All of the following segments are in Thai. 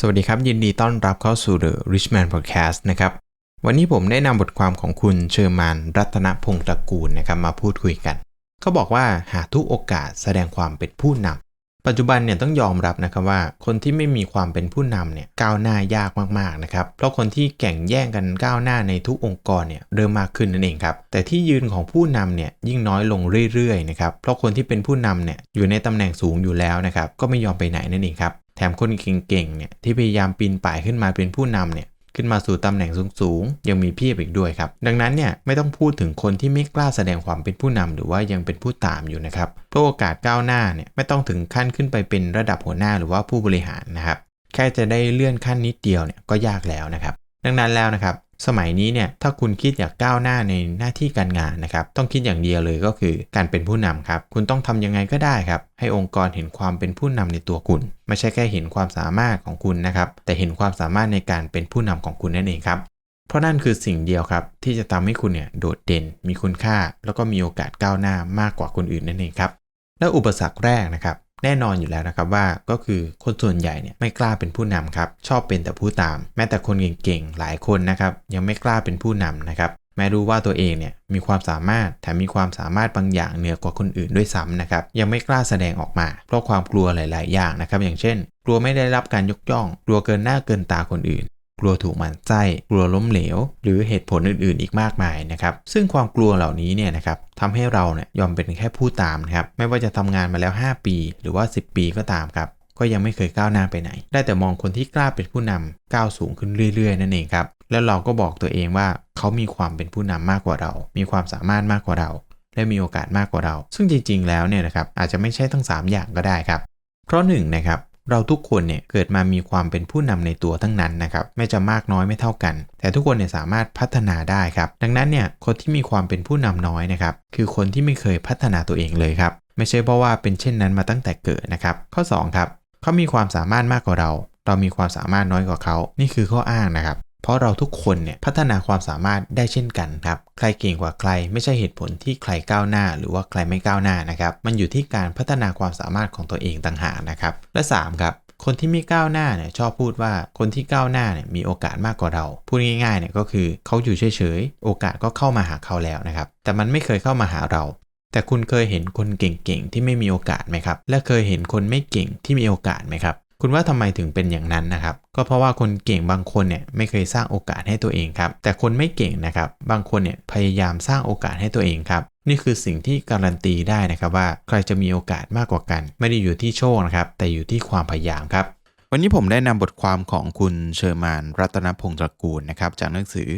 สวัสดีครับ ยินดีต้อนรับเข้าสู่ The Richman Podcast นะครับ วันนี้ผมได้นำบทความของคุณเชอร์มานรัตนพงศ์ตระกูลนะครับมาพูดคุยกัน เขาบอกว่าหาทุกโอกาสแสดงความเป็นผู้นำปัจจุบันเนี่ยต้องยอมรับนะครับว่า คนที่ไม่มีความเป็นผู้นำเนี่ยก้าวหน้ายากมากๆนะครับ เพราะคนที่แข่งแย่งกันก้าวหน้าในทุกองค์กรเนี่ยเริ่มมากขึ้นนั่นเองครับ แต่ที่ยืนของผู้นำเนี่ยยิ่งน้อยลงเรื่อยๆนะครับ เพราะคนที่เป็นผู้นำเนี่ยอยู่ในตำแหน่งสูงอยู่แล้วนะครับก็ไม่ยอมไปไหนนั่นเองครับ แถมคนเก่งๆเนี่ยที่พยายามปีนป่ายขึ้นมาเป็นผู้นำเนี่ยขึ้นมาสู่ตำแหน่งสูงๆ ยังมีเพียบอีกด้วยครับ ดังนั้นเนี่ยไม่ต้องพูดถึงคนที่ไม่กล้าแสดงความเป็นผู้นำหรือว่ายังเป็นผู้ตามอยู่นะครับเพราะโอกาสก้าวหน้าเนี่ยไม่ต้องถึงขั้นขึ้นไปเป็นระดับหัวหน้าหรือว่าผู้บริหารนะครับแค่จะได้เลื่อนขั้นนิดเดียวเนี่ยก็ยากแล้วนะครับ ดังนั้นแล้วนะครับ สมัยนี้เนี่ยถ้าคุณคิดอยากก้าวหน้าในหน้าที่การงานนะครับต้องคิดอย่างเดียวเลยก็คือการเป็นผู้นำครับ คุณต้องทำยังไงก็ได้ครับ ให้องค์กรเห็นความเป็นผู้นำในตัวคุณ ไม่ใช่แค่เห็นความสามารถของคุณนะครับแต่เห็นความสามารถในการเป็นผู้นำของคุณนั่นเองครับเพราะนั่นคือสิ่งเดียวครับ ที่จะทำให้คุณเนี่ยโดดเด่น มีคุณค่า แล้วก็มีโอกาสก้าวหน้ามากกว่าคนอื่นนั่นเองครับและอุปสรรคแรกนะครับ แน่นอนอยู่แล้วนะครับว่าก็คือคนส่วนใหญ่เนี่ยไม่กล้าเป็นผู้นำครับชอบเป็นแต่ผู้ตาม แม้แต่คนเก่งๆหลายคนนะครับยังไม่กล้าเป็นผู้นำนะครับแม้รู้ว่าตัวเองเนี่ยมีความสามารถแถมมีความสามารถบางอย่างเหนือกว่าคนอื่นด้วยซ้ำนะครับยังไม่กล้าแสดงออกมา เพราะความกลัวหลาย ๆ อย่างนะครับอย่างเช่น กลัวไม่ได้รับการยกย่อง กลัวเกินหน้าเกินตาคนอื่น กลัวถูกหมันไส้กลัวล้มเหลว หรือเหตุผลอื่นๆ อีกมากมายนะครับซึ่งความกลัวเหล่านี้เนี่ยนะครับทำให้เราเนี่ยยอมเป็นแค่ผู้ตามนะครับไม่ว่าจะทำงานมาแล้ว 5 ปี หรือว่า 10 ปีก็ตามครับก็ยังไม่เคยก้าวหน้าไปไหน ได้แต่มองคนที่กล้าเป็นผู้นำก้าวสูงขึ้นเรื่อย ๆ นั่นเองครับแล้วเราก็บอกตัวเองว่าเขามีความเป็นผู้นำมากกว่าเรา มีความสามารถมากกว่าเรา และมีโอกาสมากกว่าเรา ซึ่งจริง ๆ แล้วเนี่ยนะครับอาจจะไม่ใช่ทั้ง 3 อย่างก็ได้ครับ เพราะหนึ่งนะครับ เราทุกคนเนี่ยเกิดมามีความเป็นผู้นำในตัวทั้งนั้นนะครับไม่จะมากน้อยไม่เท่ากัน แต่ทุกคนเนี่ยสามารถพัฒนาได้ครับดังนั้นเนี่ยคนที่มีความเป็นผู้นำน้อยนะครับคือคนที่ไม่เคยพัฒนาตัวเองเลยครับไม่ใช่เพราะว่าเป็นเช่นนั้นมาตั้งแต่เกิดนะครับข้อ2ครับเขามีความสามารถมากกว่าเรา เรามีความสามารถน้อยกว่าเขา นี่คือข้ออ้างนะครับ เพราะเราทุกคนเนี่ยพัฒนาความสามารถได้เช่นกันครับใครเก่งกว่าใครไม่ใช่เหตุผลที่ใครก้าวหน้า หรือว่าใครไม่ก้าวหน้านะครับมันอยู่ที่การพัฒนาความสามารถของตัวเองต่างหากนะครับและ3ครับคนที่ไม่ก้าวหน้าเนี่ยชอบพูดว่าคนที่ก้าวหน้าเนี่ยมีโอกาสมากกว่าเรา พูดง่ายๆเนี่ยก็คือเขาอยู่เฉยๆ โอกาสก็เข้ามาหาเขาแล้วนะครับ แต่มันไม่เคยเข้ามาหาเรา แต่คุณเคยเห็นคนเก่งๆที่ไม่มีโอกาสไหมครับ และเคยเห็นคนไม่เก่งที่มีโอกาสไหมครับ คุณว่าทำไมถึงเป็นอย่างนั้นนะครับ ก็เพราะว่าคนเก่งบางคนเนี่ยไม่เคยสร้างโอกาสให้ตัวเองครับ แต่คนไม่เก่งนะครับ บางคนเนี่ยพยายามสร้างโอกาสให้ตัวเองครับ นี่คือสิ่งที่การันตีได้นะครับว่าใครจะมีโอกาสมากกว่ากัน ไม่ได้อยู่ที่โชคนะครับ แต่อยู่ที่ความพยายามครับวันนี้ผมได้นำบทความของคุณเชอร์มานรัตนพงศ์ตระกูลนะครับจากหนังสือ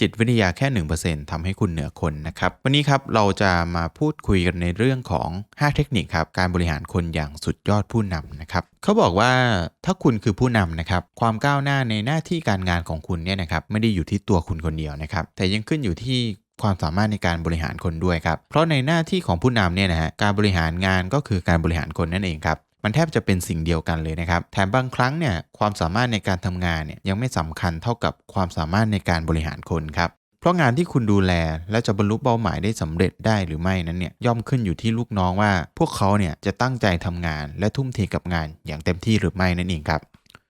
จิตวิทยาแค่ 1%ทำให้คุณเหนือคนนะครับ วันนี้ครับเราจะมาพูดคุยกันในเรื่องของ 5 เทคนิคครับการบริหารคนอย่างสุดยอดผู้นำนะครับเขาบอกว่าถ้าคุณคือผู้นำนะครับความก้าวหน้าในหน้าที่การงานของคุณเนี่ยนะครับไม่ได้อยู่ที่ตัวคุณคนเดียวนะครับแต่ยังขึ้นอยู่ที่ความสามารถในการบริหารคนด้วยครับ เพราะในหน้าที่ของผู้นำเนี่ยนะฮะ การบริหารงานก็คือการบริหารคนนั่นเองครับ มันแทบจะเป็นสิ่งเดียวกันเลยนะครับแถมบางครั้งเนี่ยความสามารถในการทำงานเนี่ยยังไม่สำคัญเท่ากับความสามารถในการบริหารคนครับเพราะงานที่คุณดูแลและจะบรรลุเป้าหมายได้สำเร็จได้หรือไม่นั้นเนี่ยย่อมขึ้นอยู่ที่ลูกน้องว่า พวกเขาเนี่ยจะตั้งใจทำงานและทุ่มเทกับงานอย่างเต็มที่หรือไม่นั่นเองครับ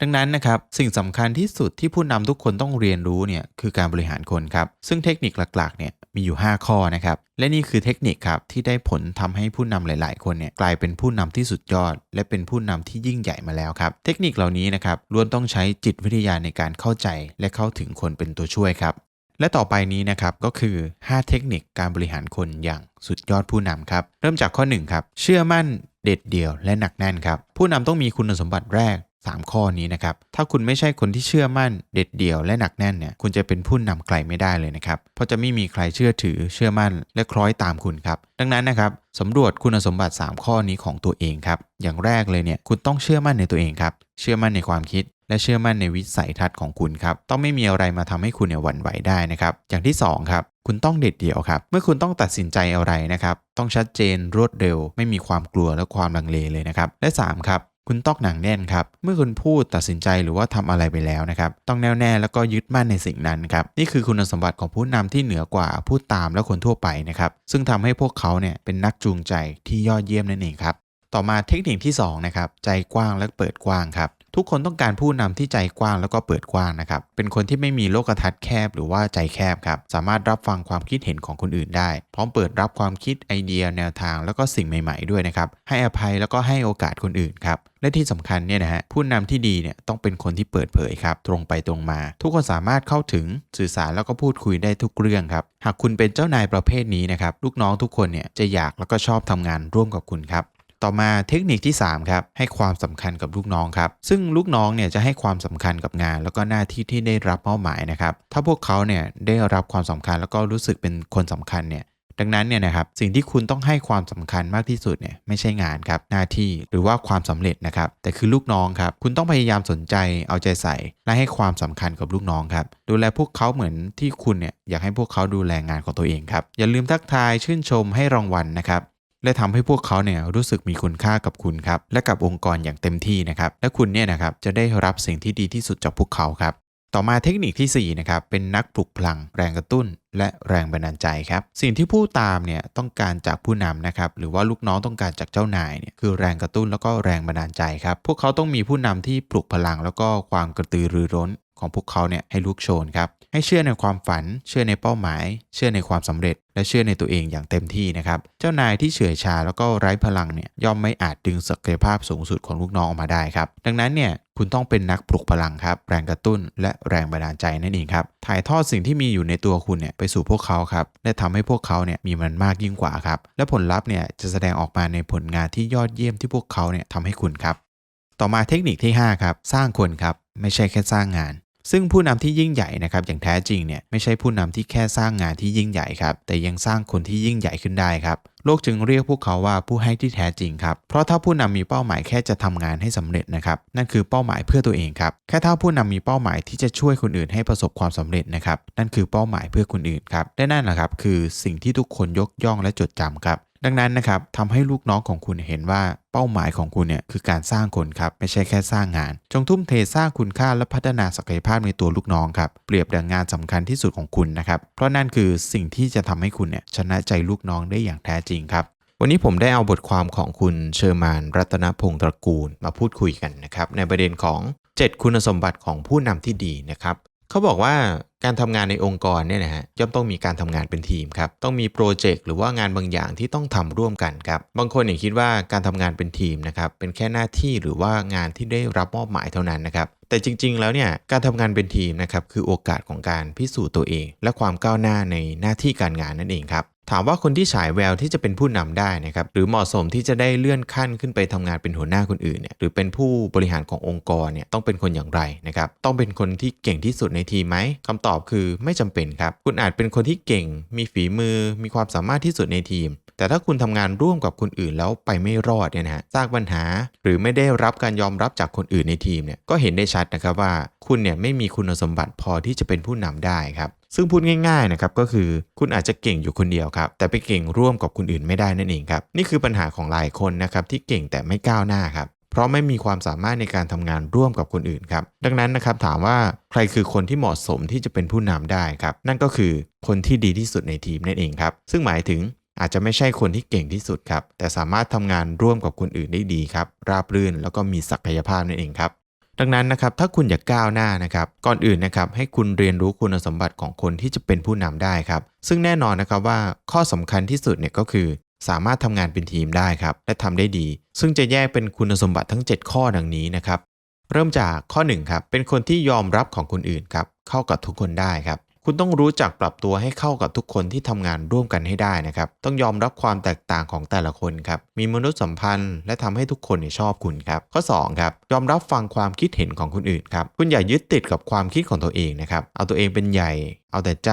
ดังนั้นนะครับสิ่งสำคัญที่สุดที่ผู้นำทุกคนต้องเรียนรู้เนี่ยคือการบริหารคนครับ ซึ่งเทคนิคหลักๆเนี่ยมีอยู่ 5 ข้อนะครับ และนี่คือเทคนิคครับที่ได้ผลทำให้ผู้นำหลาย ๆ คนเนี่ยกลายเป็นผู้นำที่สุดยอด และเป็นผู้นำที่ยิ่งใหญ่มาแล้วครับ เทคนิคเหล่านี้นะครับล้วนต้องใช้จิตวิทยาในการเข้าใจ และเข้าถึงคนเป็นตัวช่วยครับ และต่อไปนี้นะครับก็คือ 5 เทคนิคการบริหารคนอย่างสุดยอดผู้นำครับ เริ่มจากข้อ1ครับเชื่อมั่นเด็ดเดี่ยวและหนักแน่นครับผู้นำต้องมีคุณสมบัติแรก 3 ข้อนี้นะครับ ถ้าคุณไม่ใช่คนที่เชื่อมั่นเด็ดเดี่ยวและหนักแน่นเนี่ย คุณจะเป็นผู้นำไกลไม่ได้เลยนะครับ เพราะจะไม่มีใครเชื่อถือเชื่อมั่นและคล้อยตามคุณครับ ดังนั้นนะครับสำรวจคุณสมบัติ 3 ข้อนี้ของตัวเองครับ อย่างแรกเลยเนี่ย คุณต้องเชื่อมั่นในตัวเองครับ เชื่อมั่นในความคิด และเชื่อมั่นในวิสัยทัศน์ของคุณครับ ต้องไม่มีอะไรมาทำให้คุณเนี่ยหวั่นไหวได้นะครับ อย่างที่2ครับ คุณต้องเด็ดเดี่ยวครับ เมื่อคุณต้องตัดสินใจอะไรนะครับ ต้องชัดเจนรวดเร็ว ไม่มีความกลัวและความลังเลเลยนะครับ และ3ครับ คุณต้องหนังแน่นครับ เมื่อคุณพูดตัดสินใจหรือว่าทำอะไรไปแล้วนะครับ ต้องแน่วแน่แล้วก็ยึดมั่นในสิ่งนั้นครับ นี่คือคุณสมบัติของผู้นำที่เหนือกว่าผู้ตามและคนทั่วไปนะครับ ซึ่งทำให้พวกเขาเนี่ยเป็นนักจูงใจที่ยอดเยี่ยมนั่นเองครับ ต่อมาเทคนิคที่2นะครับ ใจกว้างและเปิดกว้างครับ ทุกคนต้องการผู้นำที่ใจกว้างแล้วก็เปิดกว้างนะครับ เป็นคนที่ไม่มีโลกทัศน์แคบหรือว่าใจแคบครับ สามารถรับฟังความคิดเห็นของคนอื่นได้ พร้อมเปิดรับความคิดไอเดียแนวทาง แล้วก็สิ่งใหม่ ๆด้วยนะครับ ให้อภัยแล้วก็ให้โอกาสคนอื่นครับ และที่สำคัญเนี่ยนะฮะ ผู้นำที่ดีเนี่ยต้องเป็นคนที่เปิดเผยครับ ตรงไปตรงมา ทุกคนสามารถเข้าถึงสื่อสารแล้วก็พูดคุยได้ทุกเรื่องครับ หากคุณเป็นเจ้านายประเภทนี้นะครับ ลูกน้องทุกคนเนี่ยจะอยากแล้วก็ชอบทำงานร่วมกับคุณครับ ต่อมาเทคนิคที่3ครับให้ความสำคัญกับลูกน้องครับซึ่งลูกน้องเนี่ยจะให้ความสำคัญกับงาน แล้วก็หน้าที่ที่ได้รับมอบหมายนะครับถ้าพวกเขาเนี่ยได้รับความสำคัญแล้วก็รู้สึกเป็นคนสำคัญเนี่ยดังนั้นเนี่ยนะครับสิ่งที่คุณต้องให้ความสำคัญมากที่สุดเนี่ยไม่ใช่งานครับหน้าที่หรือว่าความสำเร็จนะครับแต่คือลูกน้องครับคุณต้องพยายามสนใจเอาใจใส่ และให้ความสำคัญกับลูกน้องครับดูแลพวกเขาเหมือนที่คุณเนี่ยอยากให้พวกเขาดูแลงานของตัวเองครับอย่าลืมทักทายชื่นชมให้รางวัลนะครับ และทำให้พวกเขาเนี่ยรู้สึกมีคุณค่ากับคุณครับและกับองค์กรอย่างเต็มที่นะครับและคุณเนี่ยนะครับจะได้รับสิ่งที่ดีที่สุดจากพวกเขาครับต่อมาเทคนิคที่4นะครับเป็นนักปลุกพลัง แรงกระตุ้น และแรงบันดาลใจครับสิ่งที่ผู้ตามเนี่ยต้องการจากผู้นำนะครับหรือว่าลูกน้องต้องการจากเจ้านายเนี่ยคือแรงกระตุ้นแล้วก็แรงบันดาลใจครับพวกเขาต้องมีผู้นำที่ปลุกพลังแล้วก็ความกระตือรือร้น ของพวกเขาเนี่ยให้ลุกโชนครับให้เชื่อในความฝัน เชื่อในเป้าหมาย เชื่อในความสำเร็จ และเชื่อในตัวเองอย่างเต็มที่นะครับเจ้านายที่เฉื่อยชาแล้วก็ไร้พลังเนี่ยย่อมไม่อาจดึงศักยภาพสูงสุดของลูกน้องออกมาได้ครับดังนั้นเนี่ยคุณต้องเป็นนักปลุกพลังครับแรงกระตุ้น และแรงบันดาลใจนั่นเองครับถ่ายทอดสิ่งที่มีอยู่ในตัวคุณเนี่ยไปสู่พวกเขาครับและทำให้พวกเขาเนี่ยมีมันมากยิ่งกว่าครับและผลลัพธ์เนี่ยจะแสดงออกมาในผลงานที่ยอดเยี่ยมที่พวกเขาเนี่ยทำให้คุณครับต่อมาเทคนิคที่5ครับสร้างคนครับไม่ใช่แค่สร้างงาน ซึ่งผู้นำที่ยิ่งใหญ่นะครับอย่างแท้จริงเนี่ยไม่ใช่ผู้นำที่แค่สร้างงานที่ยิ่งใหญ่ครับแต่ยังสร้างคนที่ยิ่งใหญ่ขึ้นได้ครับโลกจึงเรียกพวกเขาว่าผู้ให้ที่แท้จริงครับ เพราะถ้าผู้นำมีเป้าหมายแค่จะทำงานให้สำเร็จนะครับ นั่นคือเป้าหมายเพื่อตัวเองครับ แค่ถ้าผู้นำมีเป้าหมายที่จะช่วยคนอื่นให้ประสบความสำเร็จนะครับ นั่นคือเป้าหมายเพื่อคนอื่นครับ และนั่นแหละครับคือสิ่งที่ทุกคนยกย่องและจดจำครับ ดังนั้นนะครับทำให้ลูกน้องของคุณเห็นว่าเป้าหมายของคุณเนี่ยคือการสร้างคนครับไม่ใช่แค่สร้างงาน จงทุ่มเทสร้างคุณค่าและพัฒนาศักยภาพในตัวลูกน้องครับเปรียบดังงานสำคัญที่สุดของคุณนะครับเพราะนั่นคือสิ่งที่จะทำให้คุณเนี่ยชนะใจลูกน้องได้อย่างแท้จริงครับวันนี้ผมได้เอาบทความของคุณเชอร์มานรัตนพงศ์ตระกูลมาพูดคุยกันนะครับในประเด็นของ 7 คุณสมบัติของผู้นำที่ดีนะครับเขาบอกว่า การทำงานในองค์กรเนี่ยนะฮะย่อมต้องมีการทำงานเป็นทีมครับต้องมีโปรเจกต์หรือว่างานบางอย่างที่ต้องทำร่วมกันครับบางคนอย่างคิดว่าการทำงานเป็นทีมนะครับเป็นแค่หน้าที่หรือว่างานที่ได้รับมอบหมายเท่านั้นนะครับแต่จริง ๆ แล้วเนี่ยการทำงานเป็นทีมนะครับคือโอกาสของการพิสูจน์ตัวเอง และความก้าวหน้าในหน้าที่การงานนั่นเองครับ ถามว่าคนที่ฉายแววที่จะเป็นผู้นำได้นะครับหรือเหมาะสมที่จะได้เลื่อนขั้นขึ้นไปทำงานเป็นหัวหน้าคนอื่นเนี่ยหรือเป็นผู้บริหารขององค์กรเนี่ยต้องเป็นคนอย่างไรนะครับต้องเป็นคนที่เก่งที่สุดในทีมไหมคำตอบคือไม่จำเป็นครับ คุณอาจเป็นคนที่เก่ง มีฝีมือ มีความสามารถที่สุดในทีม แต่ถ้าคุณทำงานร่วมกับคนอื่นแล้วไปไม่รอดเนี่ยนะฮะสร้างปัญหา หรือไม่ได้รับการยอมรับจากคนอื่นในทีมเนี่ยก็เห็นได้ชัดนะครับว่าคุณเนี่ยไม่มีคุณสมบัติพอที่จะเป็นผู้นำได้ครับ ซึ่งพูดง่ายๆนะครับก็คือคุณอาจจะเก่งอยู่คนเดียวครับ แต่ไปเก่งร่วมกับคนอื่นไม่ได้นั่นเองครับ นี่คือปัญหาของหลายคนนะครับที่เก่งแต่ไม่ก้าวหน้าครับเพราะไม่มีความสามารถในการทำงานร่วมกับคนอื่นครับ ดังนั้นนะครับถามว่าใครคือคนที่เหมาะสมที่จะเป็นผู้นำได้ครับ นั่นก็คือคนที่ดีที่สุดในทีมนั่นเองครับ ซึ่งหมายถึงอาจจะไม่ใช่คนที่เก่งที่สุดครับ แต่สามารถทำงานร่วมกับคนอื่นได้ดีครับ ราบรื่นแล้วก็มีศักยภาพนั่นเองครับ ดังนั้นนะครับถ้าคุณอยากก้าวหน้านะครับก่อนอื่นนะครับให้คุณเรียนรู้คุณสมบัติของคนที่จะเป็นผู้นำได้ครับ ซึ่งแน่นอนนะครับว่าข้อสำคัญที่สุดเนี่ยก็คือ สามารถทำงานเป็นทีมได้ครับและทำได้ดี ซึ่งจะแยกเป็นคุณสมบัติทั้ง 7 ข้อดังนี้นะครับเริ่มจากข้อ1ครับเป็นคนที่ยอมรับของคนอื่นครับเข้ากับทุกคนได้ครับ คุณต้องรู้จักปรับตัวให้เข้ากับทุกคนที่ทำงานร่วมกันให้ได้นะครับ ต้องยอมรับความแตกต่างของแต่ละคนครับ มีมนุษยสัมพันธ์ และทำให้ทุกคนเนี่ยชอบคุณครับ ข้อ2ครับยอมรับฟังความคิดเห็นของคนอื่นครับ คุณอย่ายึดติดกับความคิดของตัวเองนะครับ เอาตัวเองเป็นใหญ่ เอาแต่ใจ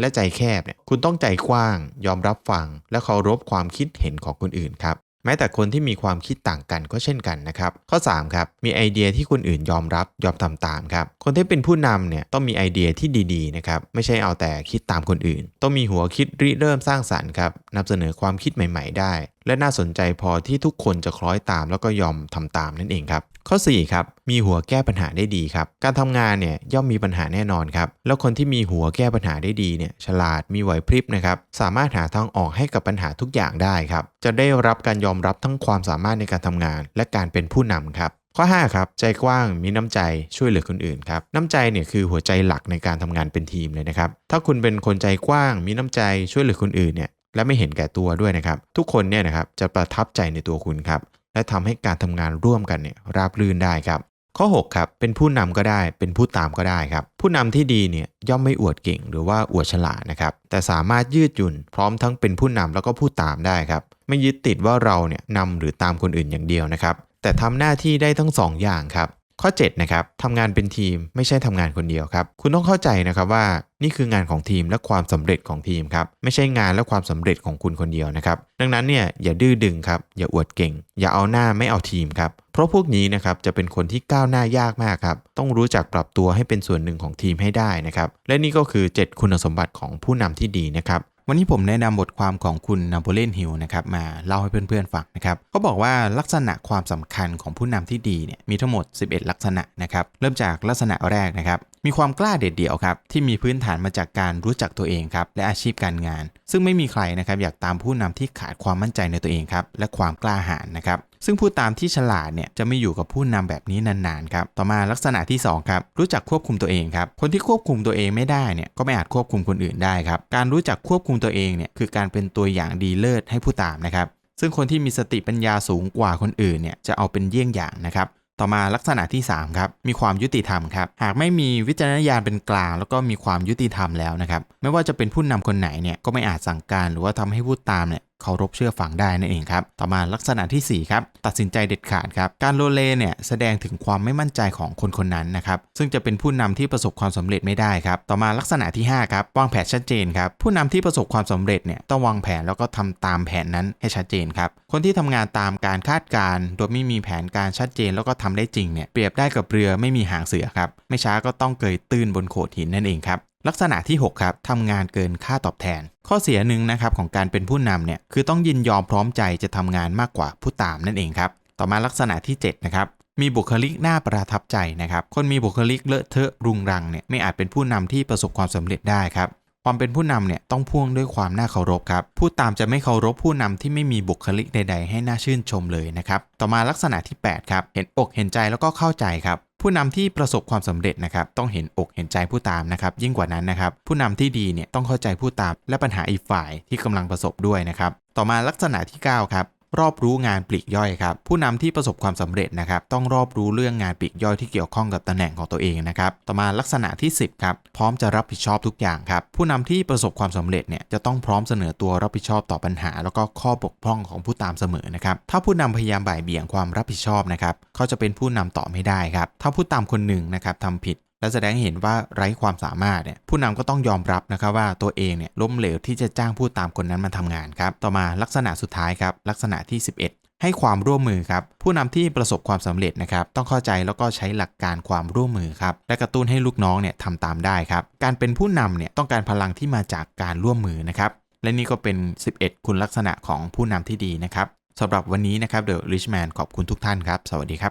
และใจแคบเนี่ยคุณต้องใจกว้าง ยอมรับฟัง และเคารพความคิดเห็นของคนอื่นครับ แม้แต่คนที่มีความคิดต่างกันก็เช่นกันนะครับ ข้อ 3 ครับ มีไอเดียที่คนอื่นยอมรับยอมทำตามครับ คนที่เป็นผู้นำเนี่ยต้องมีไอเดียที่ดีๆนะครับ ไม่ใช่เอาแต่คิดตามคนอื่น ต้องมีหัวคิดริเริ่มสร้างสรรค์ครับนำเสนอความคิดใหม่ ๆ ได้ และน่าสนใจพอที่ทุกคนจะคล้อยตามแล้วก็ยอมทำตามนั่นเองครับ ข้อ4ครับมีหัวแก้ปัญหาได้ดีครับการทำงานเนี่ยย่อมมีปัญหาแน่นอนครับแล้วคนที่มีหัวแก้ปัญหาได้ดีเนี่ยฉลาดมีไหวพริบนะครับสามารถหาทางออกให้กับปัญหาทุกอย่างได้ครับจะได้รับการยอมรับทั้งความสามารถในการทำงาน และการเป็นผู้นำครับข้อ5ครับใจกว้างมีน้ำใจช่วยเหลือคนอื่นครับน้ำใจเนี่ยคือหัวใจหลักในการทำงานเป็นทีมเลยนะครับถ้าคุณเป็นคนใจกว้าง มีน้ำใจช่วยเหลือคนอื่นเนี่ยและไม่เห็นแก่ตัวด้วยนะครับทุกคนเนี่ยนะครับจะประทับใจในตัวคุณครับ และทำให้การทำงานร่วมกันเนี่ยราบรื่นได้ครับ ข้อ 6 ครับเป็นผู้นำก็ได้เป็นผู้ตามก็ได้ครับ ผู้นำที่ดีเนี่ยย่อมไม่อวดเก่งหรือว่าอวดฉลาดนะครับ แต่สามารถยืดหยุ่น พร้อมทั้งเป็นผู้นำแล้วก็ผู้ตามได้ครับ ไม่ยึดติดว่าเราเนี่ยนำหรือตามคนอื่นอย่างเดียวนะครับแต่ทำหน้าที่ได้ทั้งสองอย่างครับ ข้อ7นะครับทำงานเป็นทีมไม่ใช่ทำงานคนเดียวครับ คุณต้องเข้าใจนะครับว่านี่คืองานของทีมและความสำเร็จของทีมครับ ไม่ใช่งานและความสำเร็จของคุณคนเดียวนะครับ ดังนั้นเนี่ยอย่าดื้อดึงครับ อย่าอวดเก่ง อย่าเอาหน้าไม่เอาทีมครับ เพราะพวกนี้นะครับจะเป็นคนที่ก้าวหน้ายากมากครับ ต้องรู้จักปรับตัวให้เป็นส่วนหนึ่งของทีมให้ได้นะครับ และนี่ก็คือ 7 คุณสมบัติของผู้นำที่ดีนะครับ วันนี้ผมแนะนำบทความของคุณนโปเลนฮิลนะครับมาเล่าให้เพื่อนๆฟังนะครับเขาบอกว่าลักษณะความสำคัญของผู้นำที่ดีเนี่ยมีทั้งหมด 11 ลักษณะนะครับเริ่มจากลักษณะแรกนะครับ มีความกล้าเด็ดเดี่ยวครับที่มีพื้นฐานมาจากการรู้จักตัวเองครับและอาชีพการงาน ซึ่งไม่มีใครนะครับอยากตามผู้นำที่ขาดความมั่นใจในตัวเองครับและความกล้าหาญนะครับซึ่งผู้ตามที่ฉลาดเนี่ยจะไม่อยู่กับผู้นำแบบนี้นานๆครับต่อมาลักษณะที่2ครับรู้จักควบคุมตัวเองครับคนที่ควบคุมตัวเองไม่ได้เนี่ยก็ไม่อาจควบคุมคนอื่นได้ครับการรู้จักควบคุมตัวเองเนี่ยคือการเป็นตัวอย่างดีเลิศให้ผู้ตามนะครับซึ่งคนที่มีสติปัญญาสูงกว่าคนอื่นเนี่ยจะเอาเป็นเยี่ยงอย่างนะครับ ต่อมาลักษณะที่ 3 ครับ มีความยุติธรรมครับ หากไม่มีวิจารณญาณเป็นกลาง แล้วก็มีความยุติธรรมแล้วนะครับ ไม่ว่าจะเป็นผู้นำคนไหนเนี่ยก็ไม่อาจสั่งการหรือว่าทำให้ผู้ตามเนี่ย เคารพเชื่อฟังได้นั่นเองครับ ต่อมาลักษณะที่ 4 ครับ ตัดสินใจเด็ดขาดครับ การโลเลเนี่ยแสดงถึงความไม่มั่นใจของคนคนนั้นนะครับ ซึ่งจะเป็นผู้นำที่ประสบความสำเร็จไม่ได้ครับ ต่อมาลักษณะที่ 5 ครับ วางแผนชัดเจนครับ ผู้นำที่ประสบความสำเร็จเนี่ยต้องวางแผนแล้วก็ทำตามแผนนั้นให้ชัดเจนครับ คนที่ทำงานตามการคาดการณ์โดยไม่มีแผนการชัดเจนแล้วก็ทำได้จริงเนี่ย เปรียบได้กับเรือไม่มีหางเสือครับ ไม่ช้าก็ต้องเกยตื้นบนโขดหินนั่นเองครับ ลักษณะที่ 6 ครับทำงานเกินค่าตอบแทน ข้อเสียหนึ่งนะครับของการเป็นผู้นำเนี่ยคือต้องยินยอมพร้อมใจจะทำงานมากกว่าผู้ตามนั่นเองครับ ต่อมาลักษณะที่ 7 นะครับมีบุคลิกน่าประทับใจนะครับ คนมีบุคลิกเลอะเทอะรุงรังเนี่ยไม่อาจเป็นผู้นำที่ประสบความสำเร็จได้ครับ ความเป็นผู้นำเนี่ยต้องพ่วงด้วยความน่าเคารพครับ ผู้ตามจะไม่เคารพผู้นำที่ไม่มีบุคลิกใด ๆ ให้น่าชื่นชมเลยนะครับ ต่อมาลักษณะที่ 8 ครับ เห็นอกเห็นใจแล้วก็เข้าใจครับ ผู้นำที่ประสบความสำเร็จนะครับต้องเห็นอกเห็นใจผู้ตามนะครับยิ่งกว่านั้นนะครับผู้นำที่ดีเนี่ยต้องเข้าใจผู้ตามและปัญหาอีกฝ่ายที่กำลังประสบด้วยนะครับต่อมาลักษณะที่9ครับ รอบรู้งานปลีกย่อยครับผู้นำที่ประสบความสำเร็จนะครับต้องรอบรู้เรื่องงานปลีกย่อยที่เกี่ยวข้องกับตำแหน่งของตัวเองนะครับต่อมาลักษณะที่ 10ครับพร้อมจะรับผิดชอบทุกอย่างครับผู้นำที่ประสบความสำเร็จเนี่ยจะต้องพร้อมเสนอตัวรับผิดชอบต่อปัญหา แล้วก็ข้อบกพร่องของผู้ตามเสมอนะครับถ้าผู้นำพยายามบ่ายเบี่ยงความรับผิดชอบนะครับเขาจะเป็นผู้นำต่อไม่ได้ครับถ้าผู้ตามคนหนึ่งนะครับทำผิด และแสดงเห็นว่าไร้ความสามารถเนี่ยผู้นำก็ต้องยอมรับนะครับว่าตัวเองเนี่ยล้มเหลวที่จะจ้างผู้ตามคนนั้นมาทำงานครับต่อมาลักษณะสุดท้ายครับลักษณะที่ 11ให้ความร่วมมือครับ ผู้นำที่ประสบความสำเร็จนะครับ ต้องเข้าใจแล้วก็ใช้หลักการความร่วมมือครับ และกระตุ้นให้ลูกน้องเนี่ยทำตามได้ครับ การเป็นผู้นำเนี่ยต้องการพลังที่มาจากการร่วมมือนะครับ และนี่ก็เป็น 11 คุณลักษณะของผู้นำที่ดีนะครับสำหรับวันนี้นะครับ The Rich Man ขอบคุณทุกท่านครับ สวัสดีครับ